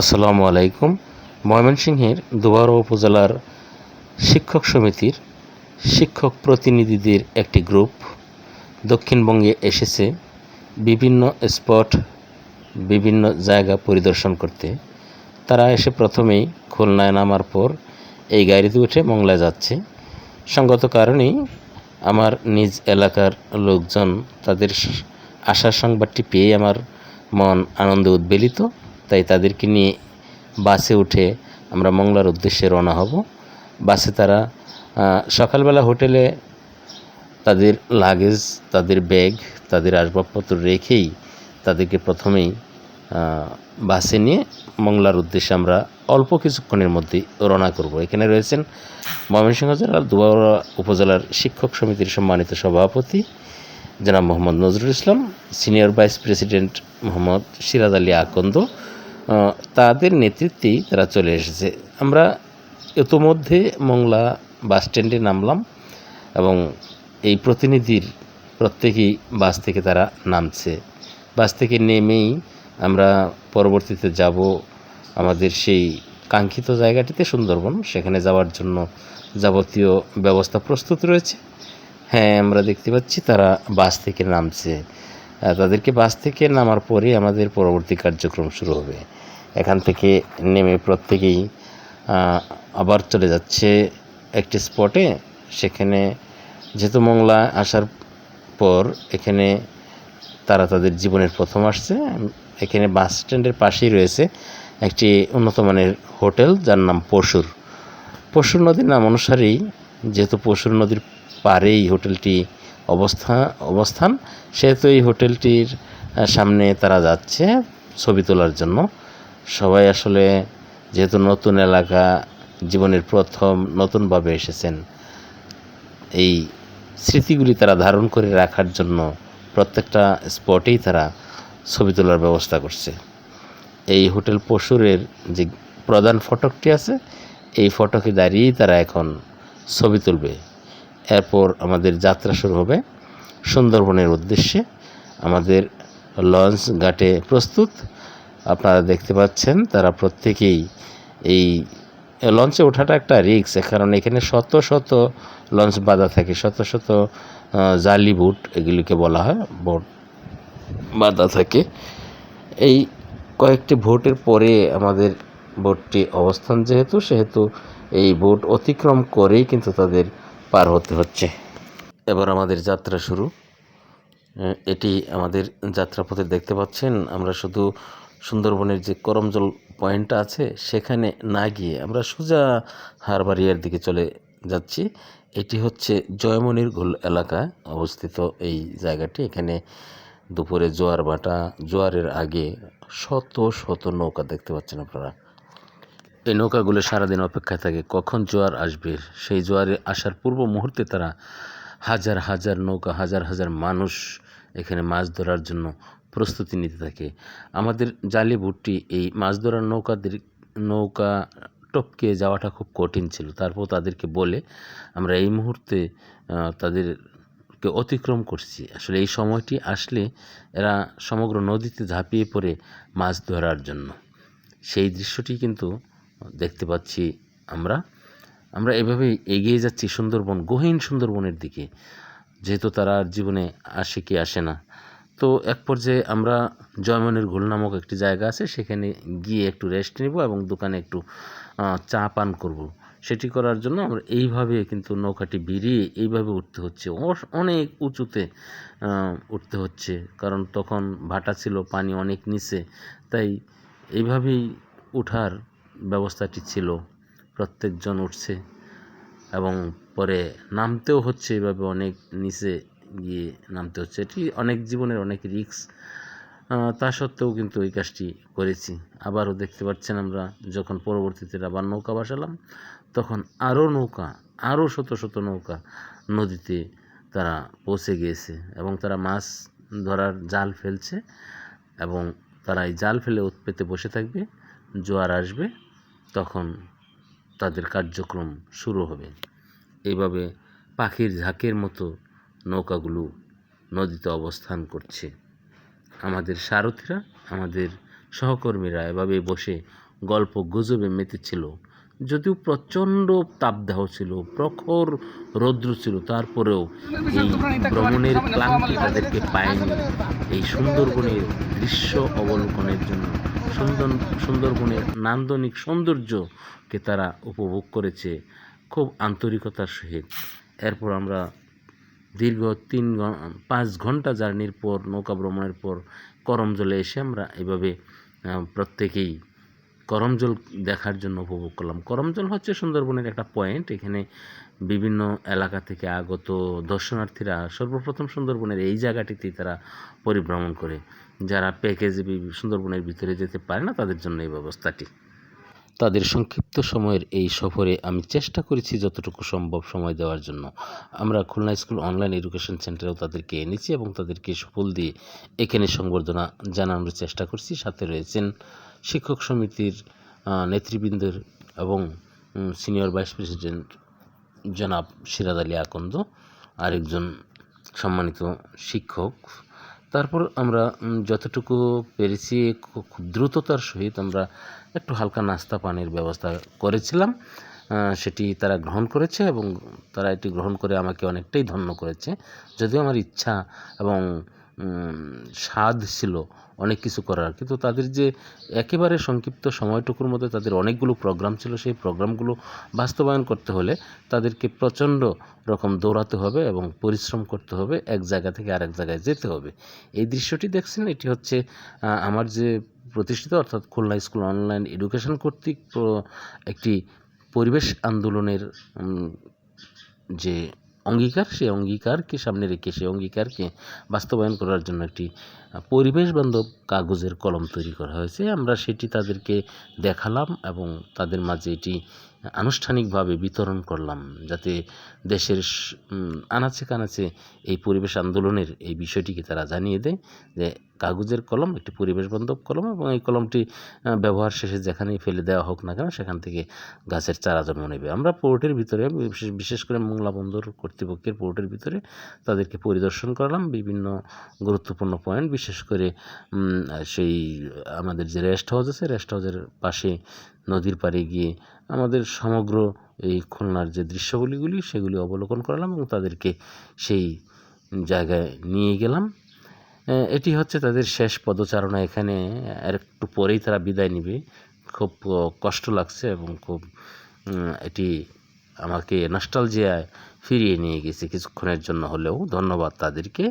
আসসালামু আলাইকুম। ময়মনসিংহের দুবারা উপজেলার শিক্ষক সমিতির শিক্ষক প্রতিনিধিদের একটি গ্রুপ দক্ষিণবঙ্গে এসেছে বিভিন্ন স্পট, বিভিন্ন জায়গা পরিদর্শন করতে। তারা এসে প্রথমেই খুলনায় নামার পর এই গাড়িতে উঠে মংলায় যাচ্ছে। সঙ্গত কারণেই আমার নিজ এলাকার লোকজন তাদের আসার সংবাদটি পেয়ে আমার মন আনন্দে উদ্বেলিত। তাই তাদেরকে নিয়ে বাসে উঠে আমরা মংলার উদ্দেশ্যে রওনা হব। বাসে তারা সকালবেলা হোটেলে তাদের লাগেজ তাদের ব্যাগ তাদের আসবাবপত্র রেখেই তাদেরকে প্রথমেই বাসে নিয়ে মংলার উদ্দেশ্যে আমরা অল্প কিছুক্ষণের মধ্যে রওনা করব। এখানে রয়েছেন ময়মনসিংহ জেলার দুবারা উপজেলার শিক্ষক সমিতির সম্মানিত সভাপতি জনাব Mohammad Nazrul Islam, senior vice president Mohammad Siraj Ali Akand তাদের নেতৃত্বেই তারা চলে এসেছে। আমরা ইতোমধ্যে মংলা বাস স্ট্যান্ডে নামলাম এবং এই প্রতিনিধির প্রত্যেকেই বাস থেকে তারা নামছে। বাস থেকে নেমেই আমরা পরবর্তীতে যাব আমাদের সেই কাঙ্ক্ষিত জায়গাটিতে, সুন্দরবন। সেখানে যাওয়ার জন্য যাবতীয় ব্যবস্থা প্রস্তুত রয়েছে। হ্যাঁ আমরা দেখতে পাচ্ছি তারা বাস থেকে নামছে। তাদেরকে বাস থেকে নামার পরে আমাদের পরবর্তী কার্যক্রম শুরু হবে। এখান থেকে নেমে প্রত্যেকেই আবার চলে যাচ্ছে একটি স্পটে সেখানে যেহেতু মংলা আসার পর এখানে তারা তাদের জীবনের প্রথম আসছে। এখানে বাস স্ট্যান্ডের পাশেই রয়েছে একটি উন্নত মানের হোটেল, যার নাম পশুর। পশুর নদীর নাম অনুসারেই, যেহেতু পশুর নদীর পাড়েই হোটেলটি অবস্থা, অবস্থান, সেহেতু এই হোটেলটির সামনে তারা যাচ্ছে ছবি তোলার জন্য। সবাই আসলে যেহেতু নতুন এলাকা, জীবনের প্রথম নতুনভাবে এসেছেন, এই স্মৃতিগুলি তারা ধারণ করে রাখার জন্য প্রত্যেকটা স্পটেই তারা ছবি তোলার ব্যবস্থা করছে। এই হোটেল পশুরের যে প্রধান ফটকটি আছে, এই ফটকে দাঁড়িয়েই তারা এখন ছবি তুলবে। এরপর আমাদের যাত্রা শুরু হবে সুন্দরবনের উদ্দেশ্যে। আমাদের লঞ্চ ঘাটে প্রস্তুত। আপনারা দেখতে পাচ্ছেন তারা প্রত্যেকেই এই লঞ্চে ওঠাটা একটা রিস্ক, কারণ এখানে শত শত লঞ্চ বাঁধা থাকে, শত শত জালি বুট এগুলিকে বলা হয়, বোট বাঁধা থাকে। এই কয়েকটি ভোটের পরে আমাদের বোটটি অবস্থান যেহেতু, সেহেতু এই বোট অতিক্রম করেই কিন্তু তাদের পার হতে হচ্ছে। এবার আমাদের যাত্রা শুরু। এটি আমাদের যাত্রাপথে দেখতে পাচ্ছেন, আমরা শুধু সুন্দরবনের যে করমজল পয়েন্টটা আছে, সেখানে না গিয়ে আমরা সোজা হারবাড়িয়ার দিকে চলে যাচ্ছি। এটি হচ্ছে জয়মনির ঘোল এলাকা অবস্থিত এই জায়গাটি। এখানে দুপুরে জোয়ার ভাটা জোয়ারের আগে শত শত নৌকা দেখতে পাচ্ছেন আপনারা। এই নৌকাগুলো সারাদিন অপেক্ষায় থাকে। কখন জোয়ার আসবে? সেই জোয়ারে আসার পূর্ব মুহূর্তে তারা হাজার হাজার নৌকা হাজার হাজার মানুষ এখানে মাছ ধরার জন্য প্রস্তুতি নিতে থাকে। আমাদের জালি বুটটি এই মাছ ধরার নৌকাদের নৌকা টপকে যাওয়াটা খুব কঠিন ছিল। তারপর তাদেরকে বলে আমরা এই মুহূর্তে আহ, তাদেরকে অতিক্রম করছি। আসলে এই সময়টি আসলে এরা সমগ্র নদীতে ঝাঁপিয়ে পড়ে মাছ ধরার জন্য। সেই দৃশ্যটি কিন্তু দেখতে পাচ্ছি আমরা। আমরা এভাবেই এগিয়ে যাচ্ছি সুন্দরবন, গহীন সুন্দরবনের দিকে। যেহেতু তারা আর জীবনে আসে কি আসে না। তো এক পর্যায়ে আমরা জয়মনের ঘোল নামক একটি জায়গা আছে, সেখানে গিয়ে একটু রেস্ট নেব এবং দোকানে একটু চা পান করব। সেটি করার জন্য আমরা এইভাবে কিন্তু নৌকাটি বেরিয়ে এইভাবে উঠতে হচ্ছে। অনেক উঁচুতে উঠতে হচ্ছে। কারণ তখন ভাটা ছিল, পানি অনেক নিচে। তাই এইভাবেই ওঠার ব্যবস্থাটি ছিল, প্রত্যেকজন উঠছে এবং পরে নামতেও হচ্ছে এভাবে অনেক নিচে গিয়ে নামতে হচ্ছে। এটি অনেক জীবনের অনেক রিস্ক তা সত্ত্বেও কিন্তু এই কাজটি করেছি। আবারও দেখতে পাচ্ছেন আমরা, যখন পরবর্তীতে আবার নৌকা বসালাম, তখন আরও নৌকা, আরও শত শত নৌকা নদীতে তারা পৌঁছে গিয়েছে এবং তারা মাছ ধরার জাল ফেলছে এবং তারা এই জাল ফেলে উৎপেতে বসে থাকবে, জোয়ার আসবে তখন তাদের কার্যক্রম শুরু হবে। এইভাবে পাখির ঝাঁকের মতো নৌকাগুলো নদীতে অবস্থান করছে। আমাদের সারথীরা, আমাদের সহকর্মীরা এভাবে বসে গল্প গুজবে মেতেছিল। যদিও প্রচণ্ড তাপদাহ ছিল, প্রখর রৌদ্র ছিল, তারপরেও এই ভ্রমণের ক্লান্তি তাদেরকে পায়নি। এই সুন্দরবনের দৃশ্য অবলোকনের জন্য সুন্দর, সুন্দরবনের নান্দনিক সৌন্দর্যকে তারা উপভোগ করেছে খুব আন্তরিকতার সহিত। এরপর আমরা দীর্ঘ তিন পাঁচ ঘণ্টা জার্নির পর, নৌকা ভ্রমণের পর, করমজলে এসে আমরা এভাবে প্রত্যেকেই করমজল দেখার জন্য উপভোগ করলাম। করমজল হচ্ছে সুন্দরবনের একটা পয়েন্ট এখানে বিভিন্ন এলাকা থেকে আগত দর্শনার্থীরা সর্বপ্রথম সুন্দরবনের এই জায়গাটিতেই তারা পরিভ্রমণ করে। যারা প্যাকেজে সুন্দরবনের ভিতরে যেতে পারে না, তাদের জন্য এই ব্যবস্থাটি। তাদের সংক্ষিপ্ত সময়ের এই সফরে আমি চেষ্টা করেছি যতটুকু সম্ভব সময় দেওয়ার জন্য। আমরা খুলনা স্কুল অনলাইন এডুকেশন সেন্টারেও তাদেরকে এনেছি এবং তাদেরকে সুফল দিয়ে এখানে সংবর্ধনা জানানোর চেষ্টা করছি। সাথে রয়েছেন শিক্ষক সমিতির নেতৃবৃন্দের এবং সিনিয়র ভাইস প্রেসিডেন্ট জনাব সিরাদ আলী আকন্দ, আরেকজন সম্মানিত শিক্ষক তারপর আমরা যতটুকু পেরেছি, খুব দ্রুততার সহিত আমরা একটু হালকা নাস্তা পানির ব্যবস্থা করেছিলাম। সেটি তারা গ্রহণ করেছে এবং তারা এটি গ্রহণ করে আমাকে অনেকটাই ধন্য করেছে। যদিও আমার ইচ্ছা এবং স্বাদ ছিল অনেক কিছু করার। কিন্তু তাদের যে একেবারে সংক্ষিপ্ত সময়টুকুর মধ্যে তাদের অনেকগুলো প্রোগ্রাম ছিল, সেই প্রোগ্রামগুলো বাস্তবায়ন করতে হলে তাদেরকে প্রচণ্ড রকম দৌড়াতে হবে এবং পরিশ্রম করতে হবে, এক জায়গা থেকে আরেক জায়গায় যেতে হবে। এই দৃশ্যটি দেখছেন, এটি হচ্ছে আমার যে প্রতিষ্ঠিত অর্থাৎ খুলনা স্কুল অনলাইন এডুকেশন কর্তৃক একটি পরিবেশ আন্দোলনের যে অঙ্গীকার সে অঙ্গীকারকে সামনে রেখে সে অঙ্গীকারকে বাস্তবায়ন করার জন্য একটি পরিবেশ বান্ধব কাগজের কলম তৈরি করা হয়েছে। আমরা সেটি তাদেরকে দেখালাম এবং তাদের মাঝে এটি আনুষ্ঠানিকভাবে বিতরণ করলাম যাতে দেশের আনাচে কানাচে এই পরিবেশ আন্দোলনের এই বিষয়টিকে তারা জানিয়ে দেয় যে কাগজের কলম, একটি পরিবেশ বান্ধব কলম এবং এই কলমটি ব্যবহার শেষে যেখানেই ফেলে দেওয়া হোক না কেন সেখান থেকে গাছের চারা জন্ম নেবে। আমরা পোর্টের ভিতরে, বিশেষ করে মোংলা বন্দর কর্তৃপক্ষের পোর্টের ভিতরে তাদেরকে পরিদর্শন করলাম, বিভিন্ন গুরুত্বপূর্ণ পয়েন্ট বিশেষ করে সেই আমাদের যে রেস্ট হাউস আছে রেস্ট হাউসের পাশে নদীর পাড়ে গিয়ে আমাদের সমগ্র এই খুলনার যে দৃশ্যগুলিগুলি সেগুলি অবলোকন করলাম এবং তাদেরকে সেই জায়গায় নিয়ে গেলাম। এটি হচ্ছে তাদের শেষ পদচারণা। এখানে আর একটু পরেই তারা বিদায় নিবে। খুব কষ্ট লাগছে এবং খুব এটি আমাকে নস্টালজিয়ায় ফিরিয়ে নিয়ে গেছে কিছুক্ষণের জন্য হলেও। ধন্যবাদ তাদেরকে।